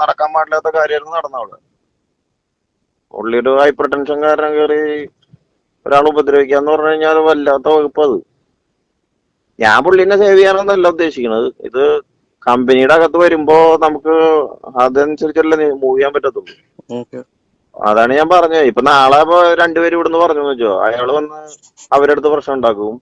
നടക്കാൻ പാടില്ലാത്ത കാര്യമായിരുന്നു നടന്ന അവിടെ. പുള്ളി ഒരു ഹൈപ്പർ ടെൻഷൻ കാരണം കയറി ഒരാൾ ഉപദ്രവിക്കാന്ന് പറഞ്ഞു കഴിഞ്ഞാൽ വല്ലാത്ത വകുപ്പ് അത്. ഞാൻ പുള്ളിനെ സേവ് ചെയ്യാനൊന്നല്ല ഉദ്ദേശിക്കുന്നത്. ഇത് കമ്പനിയുടെ അകത്ത് വരുമ്പോ നമുക്ക് അതനുസരിച്ചല്ലേ മൂവ് ചെയ്യാൻ പറ്റത്തുള്ളൂ. ഓക്കെ. അതാണ് ഞാൻ പറഞ്ഞത്. ഇപ്പൊ നാളെ രണ്ടുപേരും ഇവിടുന്ന് പറഞ്ഞു വെച്ചോ അയാൾ വന്ന് അവരുടെ അടുത്ത് പ്രശ്നം ഉണ്ടാക്കും.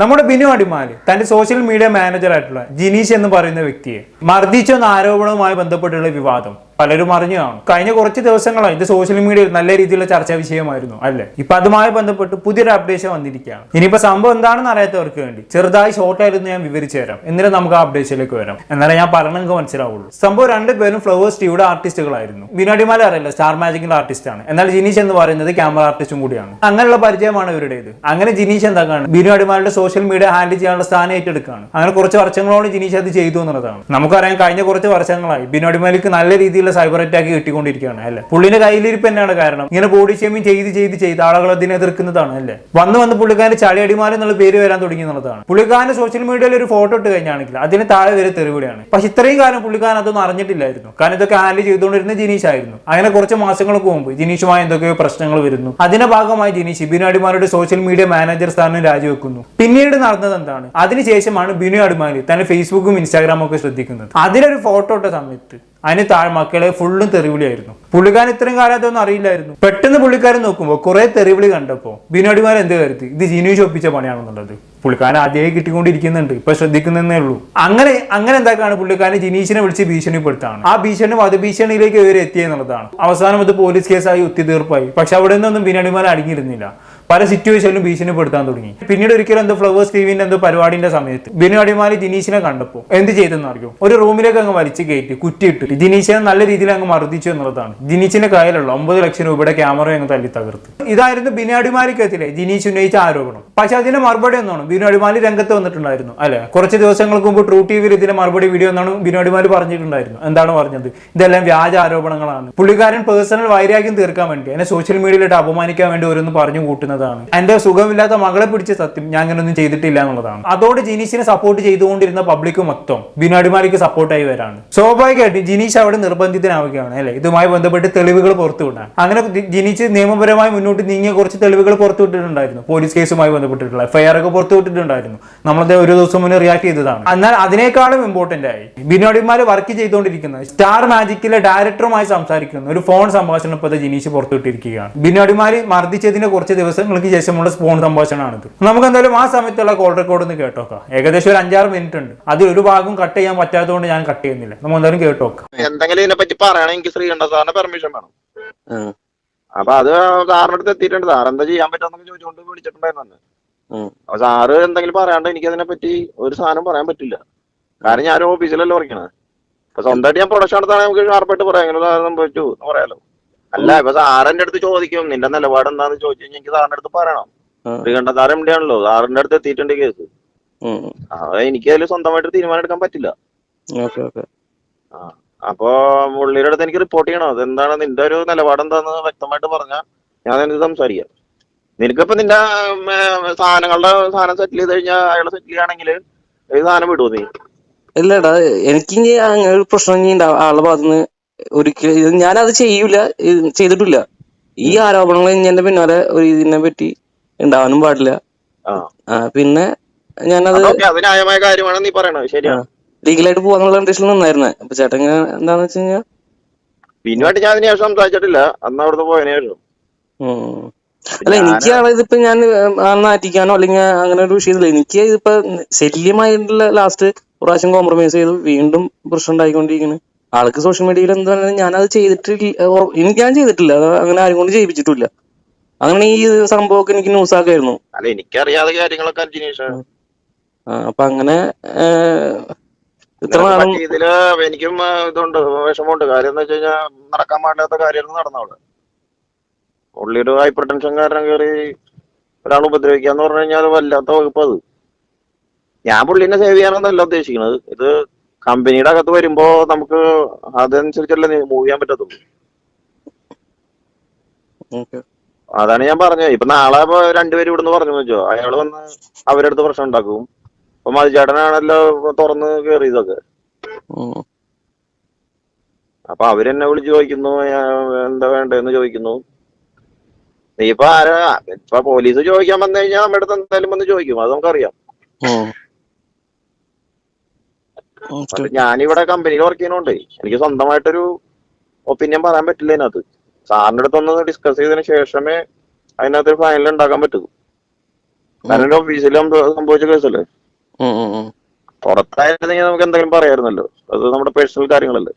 നമ്മുടെ ബിനു അടിമാലി തന്റെ സോഷ്യൽ മീഡിയ മാനേജർ ആയിട്ടുള്ള ജിനീഷ് എന്ന് പറയുന്ന വ്യക്തിയെ മർദ്ദിച്ചെന്ന ആരോപണവുമായി ബന്ധപ്പെട്ടുള്ള വിവാദം. പലരും അറിഞ്ഞു കാണും. കഴിഞ്ഞ കുറച്ച് ദിവസങ്ങളായി ഇത് സോഷ്യൽ മീഡിയയിൽ നല്ല രീതിയിലുള്ള ചർച്ചാ വിഷയമായിരുന്നു അല്ലേ? ഇപ്പൊ അതുമായി ബന്ധപ്പെട്ട് പുതിയൊരു അപ്ഡേഷൻ വന്നിരിക്കുകയാണ്. ഇനിയിപ്പോ സംഭവം എന്താണെന്ന് അറിയാത്തവർക്ക് വേണ്ടി ചെറുതായി ഷോർട്ടായിരുന്നു ഞാൻ വിവരിച്ചു തരാം. എന്നിട്ട് നമുക്ക് ആ അപ്ഡേഷനിലേക്ക് വരാം. എന്നാലേ ഞാൻ പറഞ്ഞെങ്കിൽ മനസ്സിലാവുള്ളൂ. സംഭവം രണ്ടുപേരും ഫ്ലവേഴ്സ് ടിയുടെ ആർട്ടിസ്റ്റുകളായിരുന്നു വിനോടിമാല അറിയില്ല സ്റ്റാർ മാജിക്കിന്റെ ആർട്ടിസ്റ്റ് ആണ്. എന്നാൽ ജിനീഷ് എന്ന് പറയുന്നത് ക്യാമറ ആർട്ടിസ്റ്റും കൂടിയാണ്. അങ്ങനെയുള്ള പരിചയമാണ് ഇവരുടേത്. അങ്ങനെ ജിനീഷ് എന്താക്കാണ് അടിമാലിയുടെ സോഷ്യൽ മീഡിയ ഹാൻഡിൽ ചെയ്യാനുള്ള സ്ഥാനം ഏറ്റെടുക്കുകയാണ്. അങ്ങനെ കുറച്ച് വർഷങ്ങളോട് ജിനീഷ് അത് ചെയ്തു എന്നുള്ളതാണ്. നമുക്കറിയാം കഴിഞ്ഞ കുറച്ച് വർഷങ്ങളായി ബിനോടിമാലിക്ക് നല്ല നല്ല രീതിയിലുള്ള സൈബർ അറ്റാക്ക് കിട്ടിക്കൊണ്ടിരിക്കുകയാണ് അല്ലേ? പുള്ളിന്റെ കയ്യിലിരിപ്പ് തന്നെയാണ് കാരണം. ഇങ്ങനെ ബോഡി ഷേമിങ് ചെയ്ത് ചെയ്ത് ചെയ്ത് ആളുകൾ അതിനെ എതിർക്കുന്നതാണ് അല്ലേ? വന്ന് വന്ന് പുള്ളിക്കാരൻ ചളി അടിമാലി എന്നുള്ള പേര് വരാൻ തുടങ്ങി എന്നുള്ളതാണ്. പുള്ളിക്കാരൻ സോഷ്യൽ മീഡിയയിൽ ഒരു ഫോട്ടോ ഇട്ട് കഴിഞ്ഞാണെങ്കിൽ അതിന് താഴെ വരെ തെറിവിടെയാണ് പക്ഷെ ഇത്രയും കാലം പുള്ളിക്കാരൻ അതൊന്നും അറിഞ്ഞിട്ടില്ലായിരുന്നു. കാരണം ഇതൊക്കെ ഹാൻഡിൽ ചെയ്തുകൊണ്ടിരുന്ന ജിനീഷ് ആയിരുന്നു. അങ്ങനെ കുറച്ച് മാസങ്ങൾക്ക് മുമ്പ് ജിനീഷുമായി എന്തൊക്കെയോ പ്രശ്നങ്ങൾ വരുന്നു. അതിന്റെ ഭാഗമായി ജിനീഷ് ബിനു അടിമാലിയുടെ സോഷ്യൽ മീഡിയ മാനേജർ സ്ഥാനം രാജിവെക്കുന്നു. പിന്നീട് നടന്നത് എന്താണ്? അതിനുശേഷമാണ് ബിനു അടിമാലി തന്നെ ഫേസ്ബുക്കും ഇൻസ്റ്റാഗ്രാമും ഒക്കെ ശ്രദ്ധിക്കുന്നത്. അതിലൊരു ഫോട്ടോ ഇട്ട സമയത്ത് അതിന് താഴെ മക്കളെ ഫുള്ളും തെറിവിളിയായിരുന്നു. പുള്ളിക്കാരൻ ഇത്രയും കാലം അതൊന്നും അറിയില്ലായിരുന്നു. പെട്ടെന്ന് പുള്ളിക്കാരൻ നോക്കുമ്പോൾ കുറെ തെറിവിളി കണ്ടപ്പോൾ ബിനോടിമാർ എന്ത് കരുത്തി ഇത് ജിനീഷ് ഒപ്പിച്ച പണിയാണെന്നുള്ളത്. പുള്ളിക്കാരൻ ആദ്യമായി കിട്ടിക്കൊണ്ടിരിക്കുന്നുണ്ട്. ഇപ്പൊ ശ്രദ്ധിക്കുന്നതേ ഉള്ളൂ. അങ്ങനെ അങ്ങനെ എന്താക്കാണ് പുള്ളിക്കാരൻ ജിനീഷിനെ വിളിച്ച് ഭീഷണിപ്പെടുത്താണ്? ആ ഭീഷണി വധഭീഷണിയിലേക്ക് ഇവർ എത്തിയെന്നുള്ളതാണ് അവസാനം അത് പോലീസ് കേസായി ഒത്തുതീർപ്പായി പക്ഷെ അവിടെ നിന്നൊന്നും ബിനോടിമാർ അടങ്ങിയിരുന്നില്ല. പല സിറ്റുവേഷനിലും ഭീഷണിപ്പെടുത്താൻ തുടങ്ങി. പിന്നീട് ഒരിക്കലും എന്തോ ഫ്ലവേഴ്സ് ടിവിന്റെ എന്തോ പരിപാടിന്റെ സമയത്ത് ബിനു അടിമാലി ജിനീഷിനെ കണ്ടപ്പോൾ എന്ത് ചെയ്തെന്ന് അറിയോ? ഒരു റൂമിലേക്ക് അങ്ങ് വലിച്ചു കയറ്റി കുറ്റിയിട്ട്. ദിനീഷിനെ നല്ല രീതിയിൽ അങ്ങ് മർദ്ദിച്ചു എന്നുള്ളതാണ്. ദിനീഷിന്റെ കയ്യിലുള്ള ഒമ്പത് ലക്ഷം രൂപയുടെ ക്യാമറ അങ്ങ് തല്ലി തകർത്ത്. ഇതായിരുന്നു ബിനു അടിമാലിക്കെതിരെ ദിനീഷ് ഉന്നയിച്ച ആരോപണം. പക്ഷെ അതിന്റെ മറുപടി എന്നാണ് ബിനു അടിമാലി രംഗത്ത് വന്നിട്ടുണ്ടായിരുന്നു അല്ലെ? കുറച്ച് ദിവസങ്ങൾക്ക് മുമ്പ് ട്രൂ ടിവിയിൽ ഇതിന്റെ മറുപടി വീഡിയോ എന്നാണ് ബിനു അടിമാലി പറഞ്ഞിട്ടുണ്ടായിരുന്നു. എന്താണ് പറഞ്ഞത്? ഇതെല്ലാം വ്യാജ ആരോപണങ്ങളാണ്. പുള്ളിക്കാരൻ പേഴ്സണൽ വൈരാഗ്യം തീർക്കാൻ വേണ്ടി എന്നെ സോഷ്യൽ മീഡിയയിലിട്ട് അപമാനിക്കാൻ വേണ്ടി ഓരോന്ന് പറഞ്ഞു കൂട്ടുന്നതാണ് എന്റെ സുഖമില്ലാത്ത മകളെ പിടിച്ച സത്യം ഞാൻ അങ്ങനെ ഒന്നും ചെയ്തിട്ടില്ല എന്നുള്ളതാണ്. അതോട് ജിനീഷിനെ സപ്പോർട്ട് ചെയ്തുകൊണ്ടിരുന്ന പബ്ലിക് മൊത്തം ബിനു അടിമാലിക്ക് സപ്പോർട്ടായി വരാണ്. സ്വാഭാവികമായിട്ട് ജിനീഷ് അവിടെ നിർബന്ധിതനാവുകയാണ് അല്ലെ? ഇതുമായി ബന്ധപ്പെട്ട് തെളിവുകൾ പുറത്തുവിടാൻ. അങ്ങനെ ജിനീഷ് നിയമപരമായി മുന്നോട്ട് നീങ്ങിയ കുറച്ച് തെളിവുകൾ പുറത്തുവിട്ടിട്ടുണ്ടായിരുന്നു. പോലീസ് കേസുമായി ബന്ധപ്പെട്ടിട്ടുള്ള എഫ്ഐആർ ഒക്കെ പുറത്തുവിട്ടിട്ടുണ്ടായിരുന്നു. നമ്മളത് ഒരു ദിവസം മുന്നേ റിയാക്ട് ചെയ്തതാണ്. എന്നാൽ അതിനേക്കാളും ഇമ്പോർട്ടന്റ് ആയി ബിനോടിമാര് വർക്ക് ചെയ്തുകൊണ്ടിരിക്കുന്ന സ്റ്റാർ മാജിക്കിലെ ഡയറക്ടറുമായി സംസാരിക്കുന്ന ഒരു ഫോൺ സംഭാഷണം ഇപ്പോൾ ദേ ജിനീഷ് പുറത്തുവിട്ടിരിക്കുകയാണ്. ബിനോടിമാര് മർദ്ദിച്ചതിന് കുറച്ച് ദിവസങ്ങൾക്ക് ശേഷമുള്ള സ്പോൺ സംഭാഷണമാണിത്. നമുക്ക് എന്തായാലും ആ സമയത്തുള്ള കോൾ റെക്കോർഡ് ഒന്ന് കേട്ടോക്കാം. ഏകദേശം ഒരു അഞ്ചാറ് മിനിറ്റ് ഉണ്ട്. അതിൽ ഒരു ഭാഗം കട്ട് ചെയ്യാൻ പറ്റാത്തതുകൊണ്ട് ഞാൻ കട്ട് ചെയ്യുന്നില്ല. നമ്മൾ എന്തായാലും കേട്ടോക്കാം. എന്തെങ്കിലും ഇതിനെ പറ്റി പറയണമെങ്കിൽ ശ്രീകണ്ഠ സാറിന്റെ പെർമിഷൻ വേണം. അപ്പൊ അത് സാറിന്റെ അടുത്ത് എത്തിയിട്ടുണ്ട്. സാർ എന്താ ചെയ്യാൻ പറ്റുമെന്നൊക്കെ ചോദിച്ചുകൊണ്ട് വിളിച്ചിട്ടുണ്ടായിരുന്നു. അപ്പൊ സാറ് എന്തെങ്കിലും പറയാണ്ട് എനിക്ക് അതിനെ പറ്റി ഒരു സാധനം പറയാൻ പറ്റില്ല. കാരണം ഞാൻ ഓഫീസിലല്ലേ വർക്കണത് അപ്പൊ സ്വന്തമായിട്ട് ഞാൻ പ്രൊഡക്ഷൻ നടത്താൻ നമുക്ക് ഷാർപ്പായിട്ട് പറയാം. ഇങ്ങനെ സംഭവിച്ചു എന്ന് പറയാലോ. അല്ല ഇപ്പൊ സാറിന്റെ അടുത്ത് ചോദിക്കും നിന്റെ നിലപാട് എന്താന്ന് ചോദിച്ചു കഴിഞ്ഞാൽ എനിക്ക് സാറിന്റെ അടുത്ത് പറയണം. ശ്രീകണ്ഠ സാർ എം ഡി ആണല്ലോ സാറിന്റെ അടുത്ത് എത്തിയിട്ടുണ്ട് കേസ്. എനിക്ക് അതിൽ സ്വന്തമായിട്ട് തീരുമാനം എടുക്കാൻ പറ്റില്ല. അപ്പോ പുള്ളിയുടെ അടുത്ത് എനിക്ക് റിപ്പോർട്ട് ചെയ്യണം. അതെന്താണ് നിന്റെ ഒരു നിലപാട് എന്താന്ന് വ്യക്തമായിട്ട് പറഞ്ഞാൽ ഞാൻ നിനക്ക് സംസാരിക്കാം. നിനക്കിപ്പോ നിന്റെ സാധനങ്ങളുടെ സാധനം സെറ്റിൽ ചെയ്ത് കഴിഞ്ഞാൽ അയാളെ സെറ്റിൽ ചെയ്യുകയാണെങ്കിൽ ഈ സാധനം വിടുവോ നീ? ഇല്ലടാ എനിക്ക് അങ്ങനെ ഒരു പ്രശ്നം ആളുടെ ഭാഗത്തുനിന്ന് ഒരിക്കലും ഞാനത് ചെയ്യൂല ചെയ്തിട്ടില്ല. ഈ ആരോപണങ്ങൾ എന്റെ പിന്നാലെ ഒരു ഇതിനെ പറ്റി ഉണ്ടാവാനും പാടില്ല. പിന്നെ ഞാനത് അത് ന്യായമായ കാര്യമാണ് നീ പറയണത് ശരിയാണ് ലീഗലായിട്ട് പോവാന്നുള്ള കണ്ടീഷൻ നിന്നായിരുന്നേ. അപ്പൊ ചേട്ടൻ എന്താന്ന് വെച്ച് കഴിഞ്ഞാൽ പിന്നുമായിട്ട് ഞാൻ സംസാരിച്ചിട്ടില്ല. അന്ന് അവിടുന്ന് പോയതിനു ശേഷം. അല്ല എനിക്ക് ഇതിപ്പോ ഞാൻ നാറ്റിക്കാനോ അല്ലെങ്കിൽ അങ്ങനെ ഒരു വിഷയത്തില്ല എനിക്ക് ഇതിപ്പോ ശല്യമായിട്ടുള്ള ലാസ്റ്റ് പ്രാവശ്യം കോംപ്രമൈസ് ചെയ്ത്. വീണ്ടും പ്രശ്നം ഉണ്ടായിക്കൊണ്ടിരിക്കുന്നു ആൾക്ക് സോഷ്യൽ മീഡിയയിൽ എന്താ ഞാനത് ചെയ്തിട്ടില്ല. ഓ- എനിക്ക് ഞാൻ ചെയ്തിട്ടില്ല. അത് അങ്ങനെ ആരും കൊണ്ട് ചെയ്യിപ്പിച്ചിട്ടില്ല. അങ്ങനെ ഈ സംഭവമൊക്കെ എനിക്ക് ന്യൂസ് ആക്കായിരുന്നു അല്ല എനിക്കറിയാതെ കാര്യങ്ങളൊക്കെ ജിനീഷ് അപ്പൊ അങ്ങനെ ഇതിൽ എനിക്കും ഇതുണ്ട് വിഷമമുണ്ട്. കാര്യം എന്ന് വെച്ച് കഴിഞ്ഞാൽ നടക്കാൻ പാടില്ലാത്ത കാര്യമായിരുന്നു നടന്നവിടെ പുള്ളി ഒരു ഹൈപ്പർ ടെൻഷൻ കാരണം കയറി ഒരാൾ ഉപദ്രവിക്കാന്ന് പറഞ്ഞു കഴിഞ്ഞാൽ വല്ലാത്ത വകുപ്പ് അത്. ഞാൻ പുള്ളിനെ സേവ് ചെയ്യാനൊന്നല്ല ഉദ്ദേശിക്കുന്നത് ഇത് കമ്പനിയുടെ അകത്ത് വരുമ്പോ നമുക്ക് അതനുസരിച്ചല്ലേ മൂവ് ചെയ്യാൻ പറ്റത്തുള്ളൂ. അതാണ് ഞാൻ പറഞ്ഞത്. ഇപ്പൊ നാളെ ഇപ്പൊ രണ്ടുപേരും ഇവിടുന്ന് പറഞ്ഞു വെച്ചോ അയാൾ വന്ന് അവരുടെ അടുത്ത് പ്രശ്നം ഉണ്ടാക്കും. അപ്പൊ മതിചേട്ടനാണല്ലോ തുറന്ന് കേറിയതൊക്കെ അപ്പൊ അവരെന്നെ വിളിച്ച് ചോദിക്കുന്നു "ആ, എന്താ വേണ്ടെന്ന് ചോദിക്കുന്നു. നീ ഇപ്പൊ ആരാ? ഇപ്പൊ പോലീസ് ചോദിക്കാൻ വന്നു കഴിഞ്ഞാൽ നമ്മുടെ അടുത്ത് എന്തായാലും വന്ന് ചോദിക്കും. അത് നമുക്കറിയാം. ഞാനിവിടെ കമ്പനിയിൽ വർക്ക് ചെയ്യുന്നോണ്ട് എനിക്ക് സ്വന്തമായിട്ടൊരു ഒപ്പീനിയൻ പറയാൻ പറ്റില്ല അതിനകത്ത് സാറിന്റെ അടുത്തൊന്ന് ഡിസ്കസ് ചെയ്തതിന് ശേഷമേ അതിനകത്ത് ഒരു ഫൈനൽ ഉണ്ടാക്കാൻ പറ്റൂ. കാരണം ഓഫീസിൽ സംഭവിച്ച കേസല്ലേ. പുറത്തായിരുന്നെങ്കിൽ നമുക്ക് എന്തെങ്കിലും പറയായിരുന്നല്ലോ. അത് നമ്മുടെ പേഴ്സണൽ കാര്യങ്ങളല്ലേ.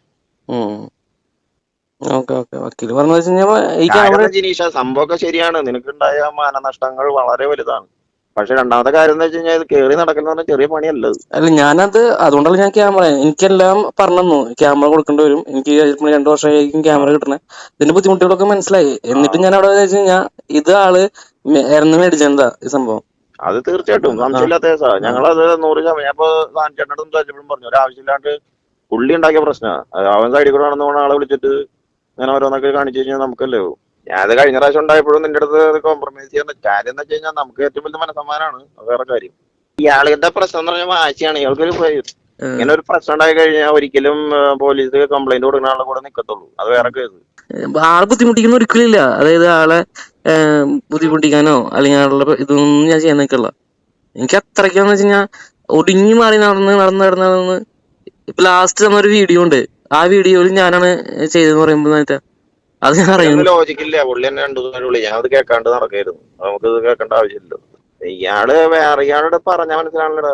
സംഭവമൊക്കെ ശരിയാണ്. നിനക്കുണ്ടായ മാനനഷ്ടങ്ങൾ വളരെ വലുതാണ്. പക്ഷെ രണ്ടാമത്തെ കാര്യം എന്ന് വെച്ച് കഴിഞ്ഞാൽ ഇത് കേറി നടക്കുന്ന പറഞ്ഞാൽ ചെറിയ പണിയല്ല. അല്ല ഞാനത് അതുകൊണ്ടല്ല ഞാൻ ക്യാമറ എനിക്കെല്ലാം പറഞ്ഞു ക്യാമറ കൊടുക്കേണ്ടി വരും. എനിക്ക് രണ്ടു വർഷമായിരിക്കും ക്യാമറ കിട്ടണേ. ഇതിന്റെ ബുദ്ധിമുട്ടുകളൊക്കെ മനസ്സിലായി. എന്നിട്ട് ഞാൻ അവിടെ വെച്ച് കഴിഞ്ഞാൽ ഇത് ആൾ ഇറന്ന് മേടിച്ചെന്താ ഈ സംഭവം? അത് തീർച്ചയായിട്ടും. സംശയമില്ലാത്ത കേസാ. ഞങ്ങളത് നൂറ് ശതമാനം ഞാൻ ഇപ്പൊ ചേട്ടനോട് സംസാരിച്ചപ്പോഴും പറഞ്ഞു. ഒരു ആവശ്യമില്ലാണ്ട് പുള്ളി ഉണ്ടാക്കിയ പ്രശ്നമാണ് അവൻ സൈഡിൽ കൂടെ നടന്നു പോണ ആളെ വിളിച്ചിട്ട് ഇങ്ങനെ ഓരോന്നൊക്കെ കാണിച്ചു കഴിഞ്ഞാൽ നമുക്കല്ലേ ഞാൻ അത് കഴിഞ്ഞ പ്രാവശ്യം ഉണ്ടായപ്പോഴും നിന്റെ അടുത്ത് കോംപ്രമൈസ് ചെയ്യുന്ന കാര്യം എന്ന് വെച്ച് കഴിഞ്ഞാൽ നമുക്ക് ഏറ്റവും വലിയ മനസ്സമ്മാനാണ് അത് വേറെ കാര്യം. ഇയാളുടെ പ്രശ്നം എന്ന് പറഞ്ഞാൽ വാശിയാണ്. ഇയാൾക്കൊരു ഇങ്ങനെ ഒരു പ്രശ്നം ഉണ്ടായി കഴിഞ്ഞാൽ ഒരിക്കലും പോലീസ് കംപ്ലൈന്റ് കൊടുക്കുന്ന ആളുടെ കൂടെ നിക്കത്തുള്ളൂ. അത് വേറെ കേസ്. ആളെ ബുദ്ധിമുട്ടിക്കുന്ന ഒരിക്കലില്ല. അതായത് ആളെ ബുദ്ധിമുട്ടിക്കാനോ അല്ലെങ്കിൽ ആളുടെ ഇതൊന്നും ഞാൻ ചെയ്യാൻ നിൽക്കില്ല എനിക്ക് അത്രയ്ക്കാന്ന് വെച്ച് കഴിഞ്ഞാൽ ഒടുങ്ങി മാറി നടന്ന് നടന്ന് നടന്ന് നടന്ന്. ഇപ്പൊ ലാസ്റ്റ് തന്നൊരു വീഡിയോ ഉണ്ട്. ആ വീഡിയോയിൽ ഞാനാണ് ചെയ്തതെന്ന് പറയുമ്പോൾ അത് ഞാൻ അറിയുന്നു. ലോജിക്കില്ല പുള്ളി തന്നെ രണ്ടു ദിവസം വിളി ഞാൻ അത് കേൾക്കാണ്ട് നടക്കായിരുന്നു. നമുക്ക് ഇത് കേൾക്കേണ്ട ആവശ്യമില്ലല്ലോ ഇയാൾ വേറെ ഇയാളോട് പറഞ്ഞ മനസ്സിലാണല്ലോ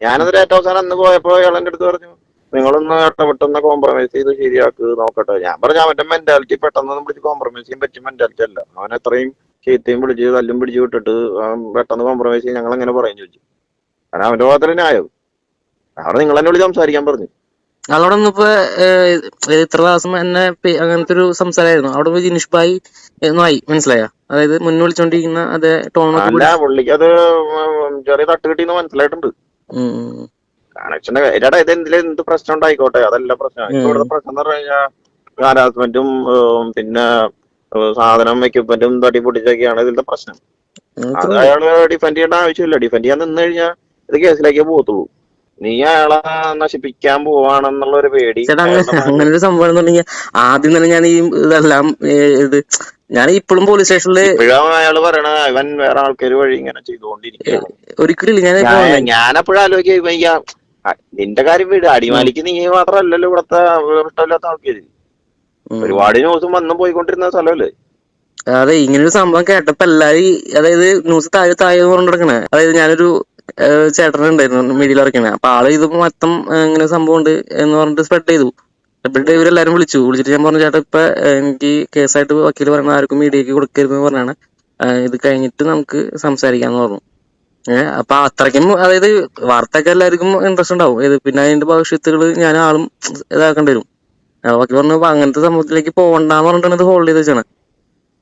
ഞാനത് ഏറ്റവും അവസാനം അന്ന് പോയപ്പോ ഇയാൾ എന്റെ അടുത്ത് പറഞ്ഞു നിങ്ങളൊന്ന് പെട്ടെന്ന് കോംപ്രമൈസ് ചെയ്ത് ശരിയാക്ക് നോക്കട്ടെ. ഞാൻ പറഞ്ഞു അവന്റെ മെന്റാലിറ്റി പെട്ടെന്ന് വിളിച്ച് കോംപ്രമൈസ് ചെയ്യാൻ പറ്റിയ മെന്റാലിറ്റി അല്ല. അവൻ അത്രയും ചീത്തയും പിടിച്ച് തല്ലും പിടിച്ച് വിട്ടിട്ട് പെട്ടെന്ന് കോംപ്രമൈസ് ചെയ്ത് ഞങ്ങൾ എങ്ങനെ പറയും ചോദിച്ചു. കാരണം അവന്റെ ഭാഗത്തിൽ ന്യായം. അവിടെ നിങ്ങൾ എന്നെ വിളിച്ച് സംസാരിക്കാൻ പറഞ്ഞു. അവിടെ ഒന്നിപ്പോ ഇത്ര ദിവസം എന്നെ അങ്ങനത്തെ ഒരു സംസാരമായിരുന്നു അവിടെ പോയി ജിനിഷ് ഭായി എന്നായി മനസ്സിലായ? അതായത് മുന്നേ വിളിച്ചോണ്ടിരിക്കുന്ന അതേ ടോൺ അല്ല പുള്ളിക്ക് അത് ചെറിയ തട്ട് കിട്ടിയെന്ന് മനസ്സിലായിട്ടുണ്ട്. കണക്ഷന്റെ എടാ ഇത് എന്തിലും എന്ത് പ്രശ്നം ഉണ്ടായിക്കോട്ടെ? അതല്ല പ്രശ്നം. ഇവിടുത്തെ പ്രശ്നം എന്ന് പറഞ്ഞു കഴിഞ്ഞാൽ ഹാരാസ്മെന്റും പിന്നെ സാധനം എക്യുപ്മെന്റും തട്ടി പൊട്ടിച്ചൊക്കെയാണ് ഇതിന്റെ പ്രശ്നം. അത് അയാൾ ഡിഫെൻഡ് ചെയ്യേണ്ട ആവശ്യമില്ല. ഡിഫെൻഡ് ചെയ്യാൻ നിന്ന് കഴിഞ്ഞാൽ ഇത് കേസിലേക്കേ പോകത്തുള്ളൂ. നീ അയാളെ നശിപ്പിക്കാൻ പോവാണെന്നുള്ള ഒരു പേടി. ചേട്ടാ അങ്ങനെ ഒരു സംഭവം എന്നുണ്ടെങ്കിൽ ആദ്യം തന്നെ ഞാൻ ഈ ഇതെല്ലാം ഇത് ഞാൻ ഇപ്പോഴും പോലീസ് സ്റ്റേഷനിൽ അയാൾ പറയണ ഇവൻ വേറെ ആൾക്കാർ വഴി ഇങ്ങനെ ചെയ്തുകൊണ്ടിരിക്കുകയാണ് ഒരിക്കലും ഞാൻ ഞാനപ്പോഴും ആലോചിക്കുക നിന്റെ കാര്യം വീട് അടിമാലിക്ക് നീ മാത്രമല്ലല്ലോ ഇവിടത്തെ ഇഷ്ടമില്ലാത്ത ആൾക്കാര്. ഒരുപാട് ന്യൂസും വന്നും പോയിക്കൊണ്ടിരുന്ന സ്ഥലമല്ലേ? അതെ ഇങ്ങനെ ഒരു സംഭവം കേട്ടപ്പോ എല്ലാരും അതായത് ന്യൂസ് താഴെ താഴെ പറഞ്ഞു നടക്കണേ അതായത് ഞാനൊരു ചേട്ടൻ ഉണ്ടായിരുന്നു മീഡിയയിൽ ഇറക്കണേ അപ്പൊ ആൾ ഇത് മൊത്തം ഇങ്ങനെ സംഭവം ഉണ്ട് എന്ന് പറഞ്ഞിട്ട് സ്പ്രെഡ് ചെയ്തു. സ്പ്രെഡ് ഇവരെല്ലാരും വിളിച്ചു. വിളിച്ചിട്ട് ഞാൻ പറഞ്ഞു ചേട്ടാ ഇപ്പൊ എനിക്ക് കേസായിട്ട് വക്കീൽ പറയണ ആർക്കും മീഡിയക്ക് കൊടുക്കരുതെന്ന് പറഞ്ഞാണ്. ഇത് കഴിഞ്ഞിട്ട് നമുക്ക് സംസാരിക്കാന്ന് പറഞ്ഞു. ഏഹ് അപ്പൊ അത്രയ്ക്കും അതായത് വാർത്തയൊക്കെ എല്ലാവർക്കും ഇൻട്രസ്റ്റ് ഉണ്ടാവും. ഇത് പിന്നെ അതിന്റെ ഭവിഷ്യത്തുകൾ ഞാൻ ആളും ഇതാക്കേണ്ടി വരും. വക്കീൽ പറഞ്ഞു "അപ്പൊ അങ്ങനത്തെ സംഭവത്തിലേക്ക് പോകണ്ടെന്ന് പറഞ്ഞിട്ടാണ് ഇത് ഹോൾഡ് ചെയ്ത് വെച്ചാണ്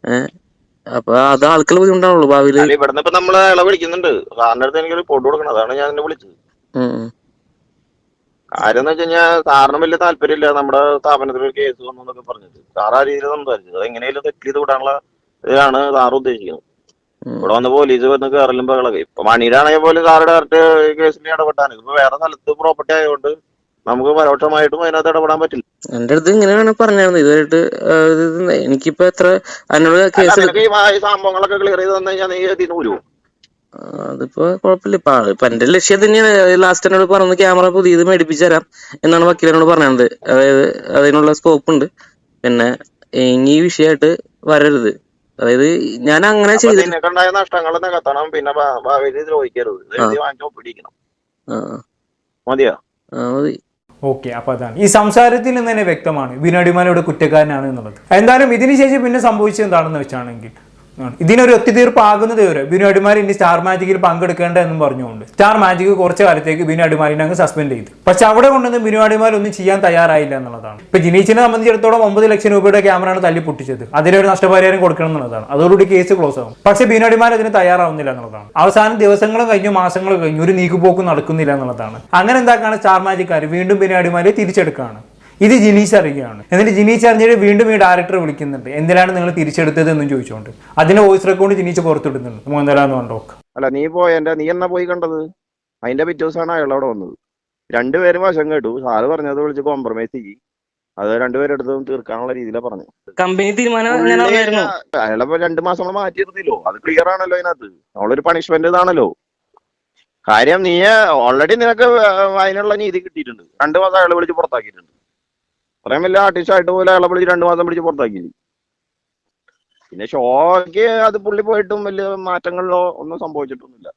ഏഹ് അപ്പൊ അത് ആൾക്കുള്ള ബുദ്ധിമുട്ടാണുള്ളൂ ഭാവിയിൽ അല്ല ഇവിടുന്ന് ഇപ്പൊ നമ്മൾ അയാളെ വിളിക്കുന്നുണ്ട് സാറിന്റെ അടുത്ത് എനിക്ക് പൊട്ട് കൊടുക്കണം. അതാണ് ഞാൻ എന്നെ വിളിച്ചത്. ഉം, ഉം. കാര്യം എന്ന് വെച്ച് കഴിഞ്ഞാൽ സാറിന് വലിയ താല്പര്യമില്ല. നമ്മുടെ സ്ഥാപനത്തിൽ ഒരു കേസ് വന്നു എന്നൊക്കെ പറഞ്ഞത് സാർ ആ രീതിയിൽ സംസാരിച്ചത് അത് എങ്ങനെയാലും തെറ്റ് ചെയ്ത് വിടാനുള്ള ഇതാണ് സാർ ഉദ്ദേശിക്കുന്നത്. ഉം. ഇവിടെ വന്ന് പോലീസ് വന്ന് കയറലും ബഹളൊക്കെ ഇപ്പൊ മണിയുടെ ആണെങ്കിൽ പോലും സാറ് ഡയറക്റ്റ് കേസിൽ ഇടപെട്ടാണ്. ഇപ്പൊ വേറെ സ്ഥലത്ത് പ്രോപ്പർട്ടി ആയതുകൊണ്ട് നമുക്ക് പരോക്ഷമായിട്ടും അതിനകത്ത് ഇടപെടാൻ പറ്റില്ല. എന്റെ അടുത്ത് ഇങ്ങനെയാണ് പറഞ്ഞായിരുന്നു. ഇതുവരെയായിട്ട് എനിക്കിപ്പോ എത്ര അതിനോട് കേസ് നിനക്ക് ഈ വാ- ഈ സംഭവങ്ങളൊക്കെ ക്ലിയർ ചെയ്ത് തന്നു കഴിഞ്ഞാൽ നീ ഇതിന് വരുമോ അതിപ്പോ കുഴപ്പമില്ല. ഇപ്പൊ ഇപ്പൊ എന്റെ ലക്ഷ്യം തന്നെയാണ്. ലാസ്റ്റ് എന്നോട് പറഞ്ഞത് ക്യാമറ പുതിയത് മേടിപ്പിച്ചു തരാം എന്നാണ് വക്കീലിനോട് പറഞ്ഞത്. അതായത് അതിനുള്ള സ്കോപ്പ് ഉണ്ട്. പിന്നെ ഇനി ഈ വിഷയമായിട്ട് വരരുത്. അതായത് ഞാൻ അങ്ങനെ ചെയ്ത് നിനക്കുണ്ടായ നഷ്ടങ്ങൾ നികത്തണം പിന്നെ ഭാവിയിൽ ദ്രോഹിക്കരുത്. ഇത് എഴുതി വാങ്ങിച്ചോ പിടിക്കണം ആ, മതിയോ? ആ, മതി. ഓക്കെ അപ്പൊ അതാണ് ഈ സംസാരത്തിൽ നിന്ന് തന്നെ വ്യക്തമാണ് വിനോടിമാനോട് കുറ്റക്കാരനാണ് എന്നുള്ളത് എന്തായാലും ഇതിനുശേഷം പിന്നെ സംഭവിച്ചത് എന്താണെന്ന് വെച്ചാണെങ്കിൽ. ഇതിനൊരു ഒത്തുതീർപ്പ് ആകുന്നത് വരെ ബിനു അടിമാർ ഇനി സ്റ്റാർ മാജിക്കിൽ പങ്കെടുക്കേണ്ട എന്നും പറഞ്ഞുകൊണ്ട്. സ്റ്റാർ മാജിക് കുറച്ച് കാലത്തേക്ക് ബിനു അടിമാലിനെ അങ്ങ് സസ്പെൻഡ് ചെയ്തു. പക്ഷെ അവിടെ കൊണ്ടൊന്നും ബിനു അടിമാലി ഒന്നും ചെയ്യാൻ തയ്യാറായില്ല എന്നുള്ളതാണ്. ഇപ്പൊ ജിനീഷിനെ സംബന്ധിച്ചിടത്തോളം ഒമ്പത് ലക്ഷം രൂപയുടെ ക്യാമറയാണ് തല്ലി പൊട്ടിച്ചത് അതിനൊരു നഷ്ടപരിഹാരം കൊടുക്കണം എന്നുള്ളതാണ്. അതോടുകൂടി കേസ് ക്ലോസ് ആകും പക്ഷെ ബിനു അടിമാലി അതിന് തയ്യാറാവുന്നില്ല എന്നുള്ളതാണ്. അവസാനം ദിവസങ്ങളും കഴിഞ്ഞു മാസങ്ങൾ കഴിഞ്ഞു ഒരു നീക്കുപോക്കും നടക്കുന്നില്ല എന്നുള്ളതാണ്. അങ്ങനെ എന്താക്കാണ് സ്റ്റാർ മാജിക്കാർ വീണ്ടും ബിനു അടിമാലിയെ തിരിച്ചെടുക്കുകയാണ് ഇത് ജിനീഷ് അറിയുകയാണ് എന്നിട്ട് ജിനീഷ് അറിഞ്ഞിട്ട് വീണ്ടും ഈ ഡയറക്ടർ വിളിക്കുന്നുണ്ട്. എന്തിനാണ് നിങ്ങൾ തിരിച്ചെടുത്തത് എന്നും ചോദിച്ചുകൊണ്ട് അതിന്റെ വോയിസ് റെക്കോർഡ് ജിനീഷ് പുറത്തിടുന്നുണ്ട്. മോഹൻലാൽ കൊണ്ടോക്ക് അല്ല നീ പോയന്റെ നീ എന്നാ പോയി കണ്ടത്? അതിന്റെ പിറ്റേ ദിവസമാണ് അയാൾ അവിടെ വന്നത്. രണ്ടുപേരും വശം കേട്ടു സാറ് പറഞ്ഞത് വിളിച്ച് കോംപ്രമൈസ് ചെയ്യും. അത് രണ്ടുപേരെടുത്തും തീർക്കാനുള്ള രീതിയിലാണ് പറഞ്ഞു കമ്പനി തീരുമാനം ഞാൻ അറിയായിരുന്നു അയാളെ രണ്ട് മാസം നമ്മൾ മാറ്റി നിർത്തിയല്ലോ. അത് ക്ലിയർ ആണല്ലോ അതിനകത്ത്. നമ്മളൊരു പണിഷ്മെന്റ് ഇതാണല്ലോ. കാര്യം നീ ഓൾറെഡി നിനക്ക് അതിനുള്ള നീതി കിട്ടിയിട്ടുണ്ട്. രണ്ടു മാസം അയാളെ വിളിച്ച് പുറത്താക്കിയിട്ടുണ്ട്. അത്രയും വലിയ ആർട്ടിസ്റ്റ് ആയിട്ട് പോലും അയാളെ പിടിച്ച് രണ്ട് മാസം പിടിച്ച് പുറത്താക്കി. പിന്നെ ഷോക്ക് അത് പുള്ളി പോയിട്ടും വലിയ മാറ്റങ്ങളിലോ ഒന്നും സംഭവിച്ചിട്ടൊന്നുമില്ല.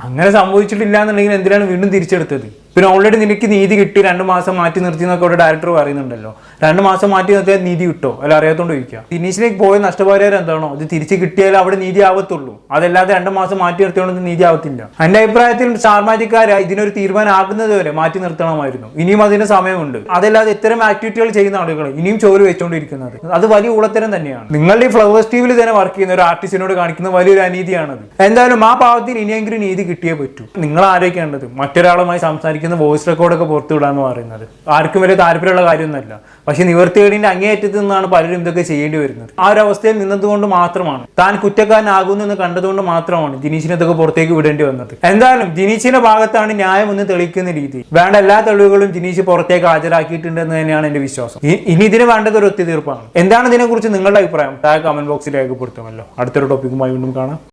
അങ്ങനെ സംഭവിച്ചിട്ടില്ല എന്നുണ്ടെങ്കിൽ എന്തിനാണ് വീണ്ടും തിരിച്ചെടുത്തത്? പിന്നെ ഓൾറെഡി നിനക്ക് നീതി കിട്ടി രണ്ട് മാസം മാറ്റി നിർത്തി എന്നൊക്കെ ഇവിടെ ഡയറക്ടർ പറയുന്നുണ്ടല്ലോ. രണ്ട് മാസം മാറ്റി നിർത്തിയാൽ നീതി കിട്ടോ? അല്ല അറിയാത്തോണ്ട് ചോദിക്കുക ദിനീഷിലേക്ക് പോയ നഷ്ടപരിഹാരം എന്താണോ? ഇത് തിരിച്ച് കിട്ടിയാൽ അവിടെ നീതി ആവത്തുള്ളൂ. അതല്ലാതെ രണ്ട് മാസം മാറ്റി നിർത്തിയോണ്ട് നീതി ആവത്തില്ല. എന്റെ അഭിപ്രായത്തിൽ സ്റ്റാർ ഇതിനൊരു തീരുമാനം ആകുന്നത് വരെ മാറ്റി നിർത്തണമായിരുന്നു. ഇനിയും അതിന് സമയമുണ്ട്. അതല്ലാതെ ഇത്തരം ആക്ടിവിറ്റികൾ ചെയ്യുന്ന ആളുകൾ ഇനിയും ചോര് വെച്ചുകൊണ്ടിരിക്കുന്നത് അത് വലിയ ഉളത്തരം തന്നെയാണ്. നിങ്ങളുടെ ഈ ഫ്ലവേഴ്സ് ടിവിയിൽ തന്നെ വർക്ക് ചെയ്യുന്ന ഒരു ആർട്ടിസ്റ്റിനോട് കാണിക്കുന്ന വലിയൊരു അനീതിയാണത്. എന്തായാലും ആ പാവത്തിന് ഇനിയെങ്കിലും നീതി കിട്ടിയേ പറ്റൂ. നിങ്ങൾ ആരൊക്കെയാണത് മറ്റൊരാളുമായി സംസാരിക്കുന്ന വോയിസ് റെക്കോർഡൊക്കെ പുറത്തു വിടാന്ന് പറയുന്നത്. ആർക്കും വലിയ താല്പര്യമുള്ള കാര്യമൊന്നുമല്ല. പക്ഷെ നിവർത്തികേടിന്റെ അങ്ങേയറ്റത്ത് നിന്നാണ് പലരും ഇതൊക്കെ ചെയ്യേണ്ടി വരുന്നത്. ആ ഒരു അവസ്ഥയിൽ നിന്നതുകൊണ്ട് മാത്രമാണ്. താൻ കുറ്റക്കാരനാകുന്നു എന്ന് കണ്ടതുകൊണ്ട് മാത്രമാണ് ജിനീഷിനെ ഇതൊക്കെ പുറത്തേക്ക് വിടേണ്ടി വന്നത്. എന്തായാലും ജിനീഷിന്റെ ഭാഗത്താണ് ന്യായം എന്ന് തെളിയിക്കുന്ന രീതി. വേണ്ട എല്ലാ തെളിവുകളും ജിനീഷ് പുറത്തേക്ക് ഹാജരാക്കിയിട്ടുണ്ടെന്ന് തന്നെയാണ് എന്റെ വിശ്വാസം. ഇനി ഇതിന് വേണ്ടത് ഒരു ഒത്തുതീർപ്പാണ്. എന്താണ് ഇതിനെക്കുറിച്ച് നിങ്ങളുടെ അഭിപ്രായം? ടാഗ് കമന്റ് ബോക്സിൽ രേഖപ്പെടുത്തുമല്ലോ. അടുത്തൊരു ടോപ്പിക്കുമായി വീണ്ടും കാണാം.